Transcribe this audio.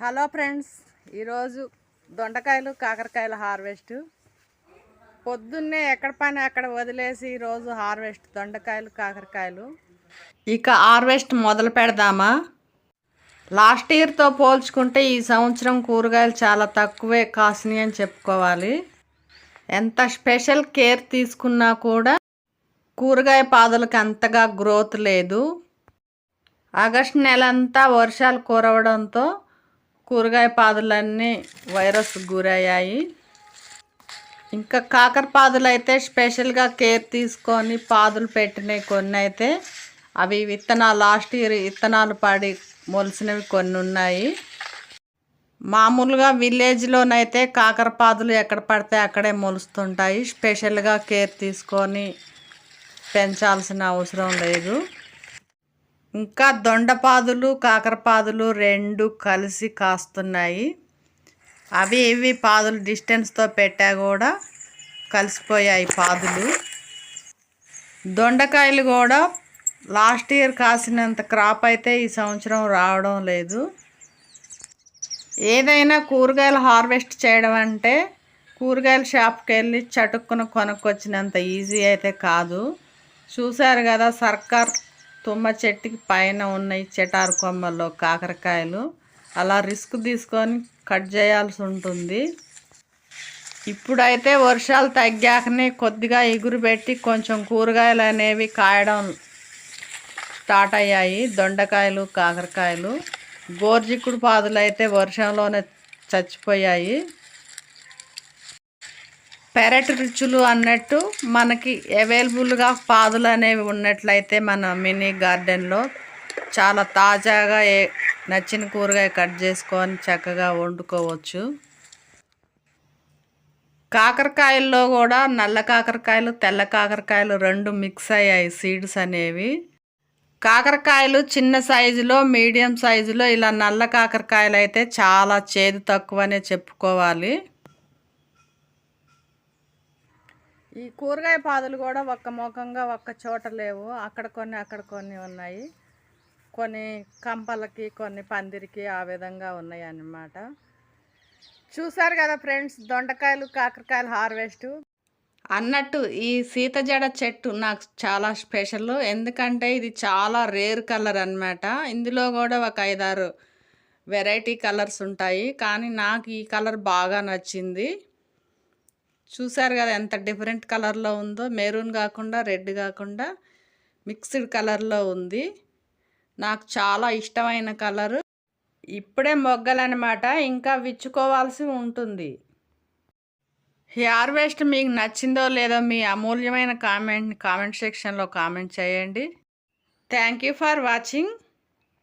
Hello friends ఈరోజు దొండకాయలు కాకరకాయల harvest. పొద్దున్నే ఎక్కడ పని అక్కడ వదిలేసి ఈరోజు హార్వెస్ట్ దొండకాయలు కాకరకాయలు. ఇక హార్వెస్ట్ మొదలు పెడదామా? లాస్ట్ ఇయర్తో పోల్చుకుంటే ఈ సంవత్సరం కూరగాయలు చాలా తక్కువే కాసినాయి అని చెప్పుకోవాలి. ఎంత స్పెషల్ కేర్ తీసుకున్నా కూడా కూరగాయ పాదులకు అంతగా గ్రోత్ లేదు. ఆగస్ట్ నెలంతా వర్షాలు కురవడంతో కూరగాయ పాదులన్నీ వైరస్ గురయ్యాయి. ఇంకా కాకర పాదులు అయితే స్పెషల్గా కేర్ తీసుకొని పాదులు పెట్టినవి కొన్ని అయితే అవి విత్తనాలు లాస్ట్ ఇయర్ విత్తనాలు పడి మొలిసినవి కొన్ని ఉన్నాయి మామూలుగా విలేజ్లోనైతే కాకర పాదులు ఎక్కడ పడితే అక్కడే మొలుస్తుంటాయి. స్పెషల్గా కేర్ తీసుకొని పెంచాల్సిన అవసరం లేదు. ఇంకా దొండపాదులు కాకరపాదులు రెండు కలిసి కాస్తున్నాయి. అవి ఇవి పాదులు డిస్టెన్స్తో పెట్టా కూడా కలిసిపోయాయి పాదులు. దొండకాయలు కూడా లాస్ట్ ఇయర్ కాసినంత క్రాప్ అయితే ఈ సంవత్సరం రావడం లేదు. ఏదైనా కూరగాయలు హార్వెస్ట్ చేయడం అంటే కూరగాయల షాప్కి వెళ్ళి చటుక్కున కొనుక్కొచ్చినంత ఈజీ అయితే కాదు. చూశారు కదా సర్కార్ తుమ్మ చెట్టుకి పైన ఉన్నాయి చెటారు కొమ్మల్లో కాకరకాయలు. అలా రిస్క్ తీసుకొని కట్ చేయాల్సి ఉంటుంది. ఇప్పుడైతే వర్షాలు తగ్గాకనే కొద్దిగా ఎగురు పెట్టి కొంచెం కూరగాయలు అనేవి కాయడం స్టార్ట్ అయ్యాయి. దొండకాయలు కాకరకాయలు. గోర్జిక్కుడు పాదులు అయితే వర్షంలోనే చచ్చిపోయాయి. పెరటి రుచులు అన్నట్టు మనకి అవైలబుల్గా పాదులు అనేవి ఉన్నట్లయితే మన మినీ గార్డెన్లో చాలా తాజాగా ఏ నచ్చిన కూరగాయ కట్ చేసుకొని చక్కగా వండుకోవచ్చు. కాకరకాయల్లో కూడా నల్ల కాకరకాయలు తెల్ల కాకరకాయలు రెండు మిక్స్ అయ్యాయి సీడ్స్ అనేవి. కాకరకాయలు చిన్న సైజులో మీడియం సైజులో ఇలా నల్ల కాకరకాయలు అయితే చాలా చేదు తక్కువనే చెప్పుకోవాలి. ఈ కూరగాయ పాదులు కూడా ఒక్క ముఖంగా ఒక్క చోట లేవు. అక్కడ కొన్ని అక్కడ కొన్ని ఉన్నాయి. కొన్ని కంపలకి కొన్ని పందిరికి ఆ విధంగా ఉన్నాయి అన్నమాట చూసారు కదా ఫ్రెండ్స్ దొండకాయలు కాకరకాయలు హార్వెస్ట్. అన్నట్టు ఈ సీతజడ చెట్టు నాకు చాలా స్పెషల్. ఎందుకంటే ఇది చాలా రేర్ కలర్ అన్నమాట. ఇందులో కూడా ఒక ఐదారు వెరైటీ కలర్స్ ఉంటాయి. కానీ నాకు ఈ కలర్ బాగా నచ్చింది. చూసారు కదా ఎంత డిఫరెంట్ కలర్లో ఉందో? మెరూన్ కాకుండా రెడ్ కాకుండా మిక్స్డ్ కలర్లో ఉంది. నాకు చాలా ఇష్టమైన కలరు. ఇప్పుడే మొగ్గలన్నమాట ఇంకా విచ్చుకోవాల్సి ఉంటుంది. ఈ హార్వెస్ట్ మీకు నచ్చిందో లేదో మీ అమూల్యమైన కామెంట్ కామెంట్ సెక్షన్లో కామెంట్ చేయండి. Thank you for watching.